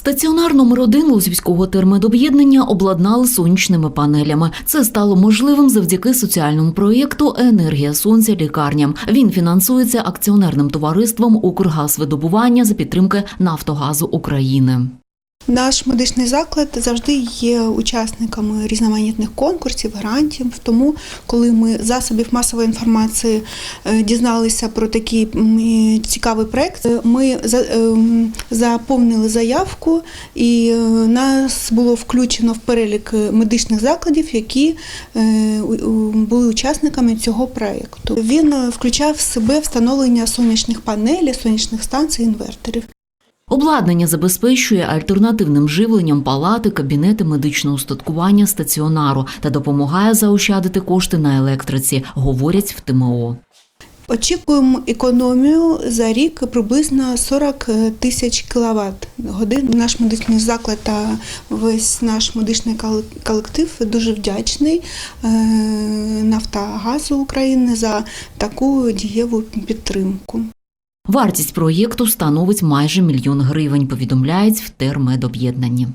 Стаціонар номер один Лозівського термедоб'єднання обладнали сонячними панелями. Це стало можливим завдяки соціальному проєкту Енергія сонця лікарням. Він фінансується акціонерним товариством Укргазвидобування за підтримки Нафтогазу України. Наш медичний заклад завжди є учасниками різноманітних конкурсів, грантів. Тому, коли ми засобів масової інформації е, дізналися про такий е, цікавий проект, е, ми ем, заповнили заявку, і е, нас було включено в перелік е, медичних закладів, які е, були учасниками цього проекту. Він е, включав в себе встановлення сонячних панелей, сонячних станцій, інверторів. Обладнання забезпечує альтернативним живленням палати, кабінети медичного устаткування стаціонару та допомагає заощадити кошти на електриці, говорять в ТМО. Очікуємо економію за рік приблизно 40 тисяч кіловат годин. Наш медичний заклад та весь наш медичний колектив дуже вдячний е, Нафтогазу України за таку дієву підтримку. Вартість проєкту становить майже мільйон гривень, повідомляють в термедоб'єднанні.